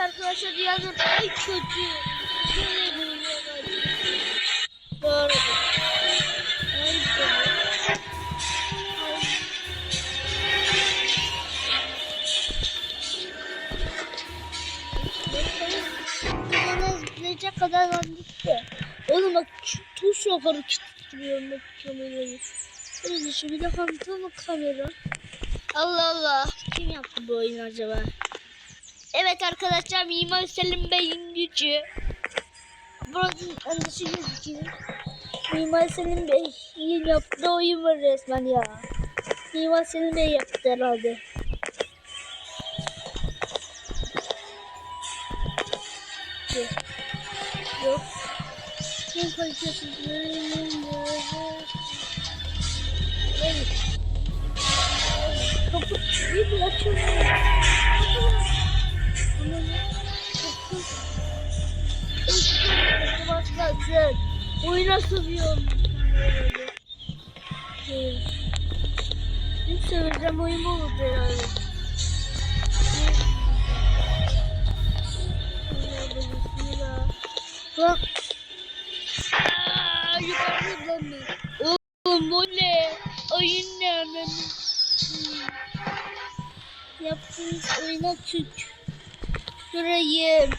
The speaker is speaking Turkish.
Arkadaşlar dünyanın en kötü zıplayacak kadar var gitti. Oğlum bak tuş yukarı kilitliyorum bak kamerayı. Öyle şu bir de fantom kamera. Allah Allah. Kim yaptı bu oyunu acaba? Evet arkadaşlar Mimar Selim Bey'in gücü. Buranın öncesi gözüküyor. Mimar Selim Bey'in yaptığı oyun var resmen ya. Mimar Selim Bey yaptı herhalde. Yok. Kim kalitesiz? Evet. Kapı bir açılmıyor. Başlasın. Oyuna sığıyorum. Bir söyleyeceğim oyun oldu herhalde. Bak. Yukarıdan mı? Oğlum bu ne? Oyun ne? Hmm. Yaptığınız oyuna tük. Şurayı.